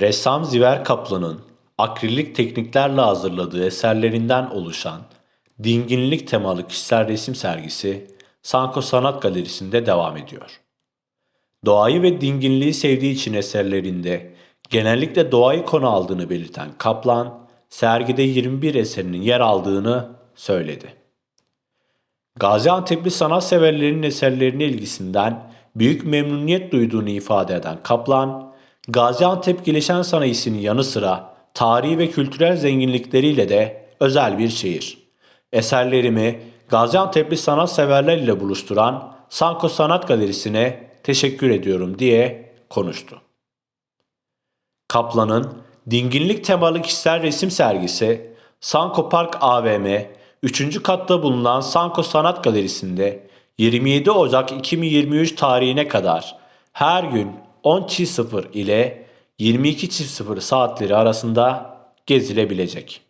Ressam Ziver Kaplan'ın akrilik tekniklerle hazırladığı eserlerinden oluşan dinginlik temalı kişisel resim sergisi Sanko Sanat Galerisi'nde devam ediyor. Doğayı ve dinginliği sevdiği için eserlerinde genellikle doğayı konu aldığını belirten Kaplan, sergide 21 eserinin yer aldığını söyledi. Gaziantep'li sanatseverlerin eserlerine ilgisinden büyük memnuniyet duyduğunu ifade eden Kaplan, Gaziantep gelişen sanayisinin yanı sıra tarihi ve kültürel zenginlikleriyle de özel bir şehir. Eserlerimi Gaziantep'li sanatseverler ile buluşturan Sanko Sanat Galerisi'ne teşekkür ediyorum diye konuştu. Kaplan'ın dinginlik temalı kişisel resim sergisi Sanko Park AVM 3. katta bulunan Sanko Sanat Galerisi'nde 27 Ocak 2023 tarihine kadar her gün 10.00 ile 22.00 saatleri arasında gezilebilecek.